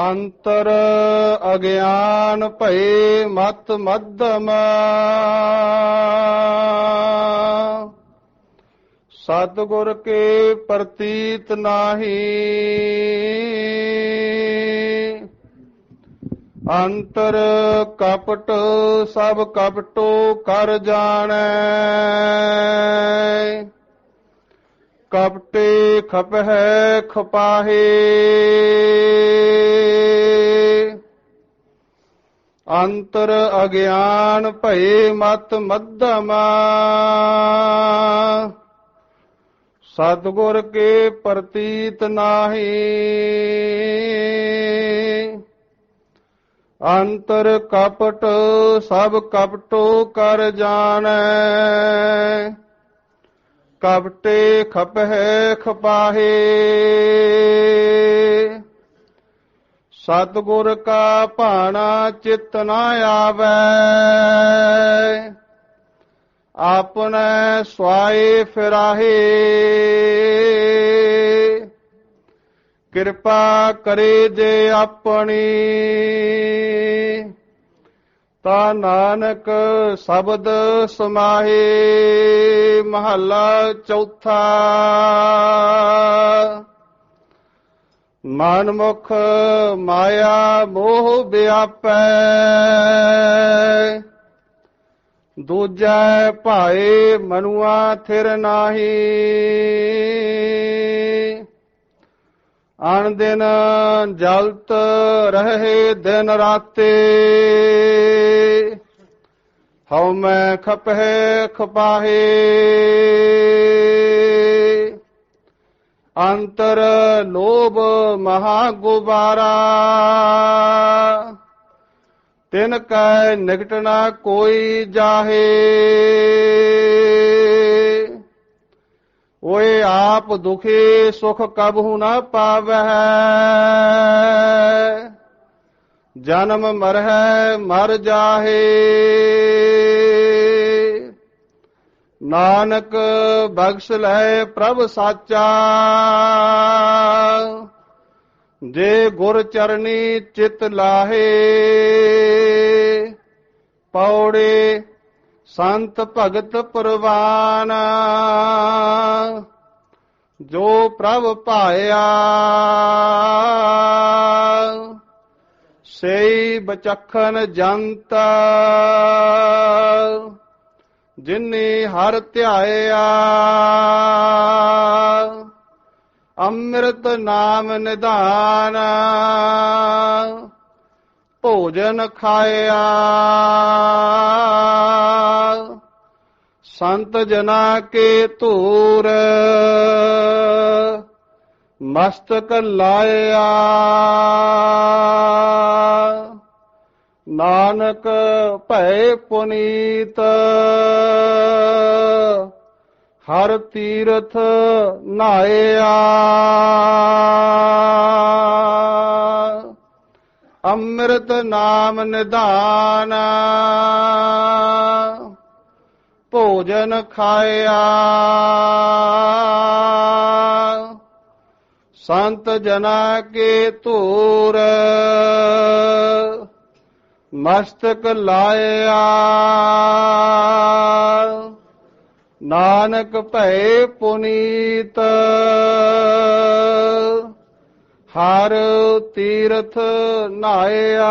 ਅੰਤਰ ਅਗਿਆਨ ਭਏ ਮਤ ਮੱਧਮ। ਸਤਿਗੁਰ ਕੇ ਪ੍ਰਤੀਤ ਨਾਹੀ। ਅੰਤਰ ਕਪਟ ਸਭ ਕਪਟੋ ਕਰ ਜਾਣੈ। ਕਪਟੇ ਖਪਹਿ ਖਪਾਹੇ। ਅੰਤਰ ਅਗਿਆਨ ਭਏ ਮਤ ਮੱਧਮ। ਸਤਿਗੁਰ ਕੇ ਪ੍ਰਤੀਤ ਨਾਹੀ। ਅੰਤਰ ਕਪਟ ਸਭ ਕਪਟੋ ਕਰ ਜਾਣੈ। ਕਪਟੇ ਖਪਹਿ ਖਪਾਹੇ। ਸਤਿਗੁਰ ਕਾ ਭਾਣਾ ਚਿਤ ਨ ਆਵੈ। ਆਪਨੇ ਸਵਾਏ ਫਿਰਾਹੇ। ਕਿਰਪਾ ਕਰੇ ਜੇ ਆਪਣੀ। ਤਾ ਨਾਨਕ ਸ਼ਬਦ ਸਮਾਹੇ ਮਹੱਲਾ ਚੌਥਾ। ਮਨ ਮੁਖ ਮਾਇਆ ਮੋਹ ਵਿਆਪੈ। ਦੂਜੈ ਭਾਏ ਮਨੁਆ ਥਿਰ ਨਾਹੀ। ਅਣ ਦਿਨ ਜਲਤ ਰਹੇ ਦਿਨ ਰਾਤੇ। ਹਉ ਮੈਂ ਖਪਹਿ ਖਪਾਹੇ। ਅੰਤਰ ਲੋਭ ਮਹਾ ਗੁਬਾਰਾ। ਤਿਨ ਕੈ ਨਿਕਟ ਕੋਈ ਜਾਹੇ। ਓਏ ਆਪ ਦੁਖੀ ਸੁਖ ਕਬਹੁ ਨਾ ਪਾਵੈ ਜਨਮ ਮਰਹਿ ਮਰ ਜਾਹੇ। ਨਾਨਕ ਬਖਸ਼ ਲੈ ਪ੍ਰਭ ਸਾਚਾ। ਜੇ ਗੁਰ ਚਰਨੀ ਚਿਤ ਲਾਹੇ, ਪੌੜੇ ਸੰਤ ਭਗਤ ਪ੍ਰਵਾਨ। ਜੋ ਪ੍ਰਭ ਪਾਇਆ ਸਈ ਬਚਖਨ ਜੰਤ। ਜਿਨੇ ਹਰ ਧਿਆਇਆ, ਅੰਮ੍ਰਿਤ ਨਾਮ ਨਿਧਾਨ। ਭੋਜਨ ਖਾਇਆ। ਸੰਤ ਜਨਾ ਕੇ ਧੂਰ। ਮਸਤਕ ਲਾਇਆ। ਨਾਨਕ ਭੈ ਪੁਨੀਤ। ਹਰ ਤੀਰਥ ਨਾਇਆ। ਅੰਮ੍ਰਿਤ ਨਾਮ ਨਿਧਾਨ। ਭੋਜਨ ਖਾਇਆ। ਸੰਤ ਜਨਾ ਕੇ ਧੂਰ ਮਸਤਕ ਲਾਇਆ। ਨਾਨਕ ਭੈ ਪੁਨੀਤ ਹਰ ਤੀਰਥ ਨਾਇਆ।